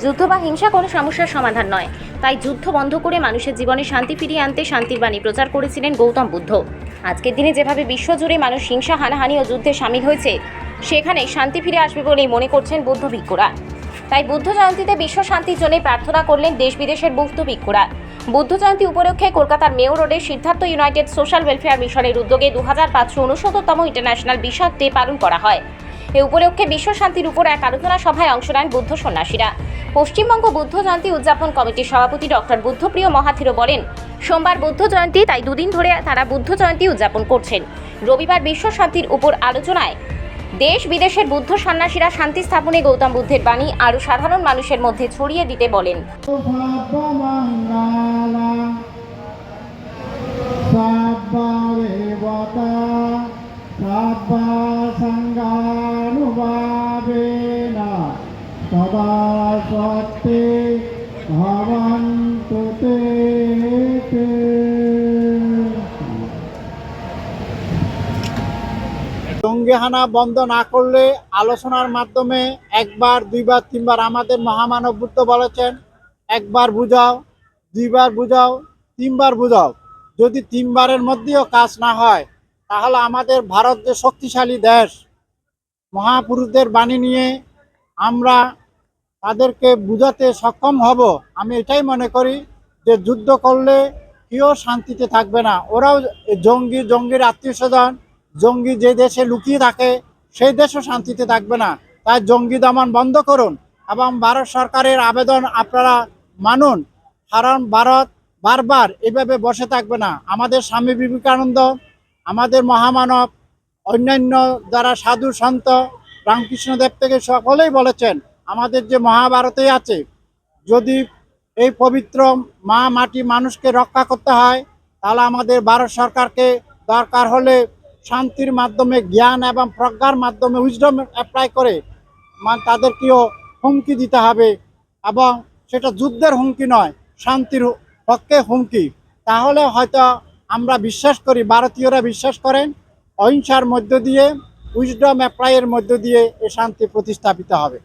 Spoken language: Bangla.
যুদ্ধ বা হিংসা কোনো সমস্যার সমাধান নয়। তাই যুদ্ধ বন্ধ করে মানুষের জীবনে শান্তি ফিরিয়ে আনতে শান্তির বাণী প্রচার করেছিলেন গৌতম বুদ্ধ। আজকের দিনে যেভাবে বিশ্বজুড়ে মানুষ হিংসা, হানাহানি ও যুদ্ধে সামিল হয়েছে, সেখানে শান্তি ফিরে আসবে বলেই মনে করছেন বুদ্ধ ভিক্ষুরা। তাই বুদ্ধ জয়ন্তীতে বিশ্ব শান্তির জন্য প্রার্থনা করলেন দেশ বিদেশের বুদ্ধ ভিক্ষুরা। বুদ্ধ জয়ন্তী উপলক্ষে কলকাতার মেয়র রোডে সিদ্ধার্থ ইউনাইটেড সোশ্যাল ওয়েলফেয়ার মিশনের উদ্যোগে দু হাজার পাঁচশো উনসত্তরতম ইন্টারন্যাশনাল বিষাদ ডে পালন করা হয়। এ উপলক্ষে বিশ্ব শান্তির উপর এক আলোচনা সভায় অংশ নেন বুদ্ধ সন্ন্যাসীরা। পশ্চিমবঙ্গ বুদ্ধ জয়ন্তী উদযাপন কমিটির সভাপতি ডক্টর বুদ্ধপ্রিয় মহাথিরো বলেন, সোমবার বুদ্ধ জয়ন্তী, তাই দুদিন ধরে তারা বুদ্ধ জয়ন্তী উদযাপন করছেন। রবিবার বিশ্ব শান্তির উপর আলোচনায় দেশ বিদেশের বুদ্ধ সন্ন্যাসীরা শান্তি স্থাপনে গৌতম বুদ্ধের বাণী আরও সাধারণ মানুষের মধ্যে ছড়িয়ে দিতে বলেন। সর্বসঙ্গানুভাবেন সদা। জঙ্গিহানা বন্ধ না করলে আলোচনার মাধ্যমে একবার, দুইবার, তিনবার আমাদের মহামানব বুদ্ধ বলেছেন, একবার বুঝাও, দুইবার বুঝাও, তিনবার বুঝাও যদি তিনবারের মধ্যেও কাজ না হয়, তাহলে আমাদের ভারত যে শক্তিশালী দেশ, মহাপুরুষদের বাণী নিয়ে আমরা তাদেরকে বুঝাতে সক্ষম হব। আমি এটাই মনে করি যে যুদ্ধ করলে কেউ শান্তিতে থাকবে না। ওরাও জঙ্গি, জঙ্গির আত্মীয় স্বজন, জঙ্গি যে দেশে লুকিয়ে থাকে, সেই দেশও শান্তিতে থাকবে না। তাই জঙ্গি দমন বন্ধ করুন এবং ভারত সরকারের আবেদন আপনারা মানুন। কারণ ভারত বারবার এভাবে বসে থাকবে না। আমাদের স্বামী বিবেকানন্দ, আমাদের মহামানব, অন্যান্য যারা সাধু সন্ত রামকৃষ্ণদেব থেকে সকলেই বলেছেন, আমাদের যে মহাভারতে আছে, যদি এই পবিত্র মা মাটি মানুষকে রক্ষা করতে হয়, তাহলে আমাদের ভারত সরকারকে দরকার হলে শান্তির মাধ্যমে, জ্ঞান এবং প্রজ্ঞার মাধ্যমে উইজডম অ্যাপ্লাই করে তাদেরকেও হুমকি দিতে হবে এবং সেটা যুদ্ধের হুমকি নয়, শান্তির পক্ষে হুমকি। তাহলে হয়তো আমরা বিশ্বাস করি, ভারতীয়রা বিশ্বাস করেন, অহিংসার মধ্য দিয়ে উইজডম অ্যাপ্লাইয়ের মধ্য দিয়ে এ শান্তি প্রতিস্থাপিত হবে।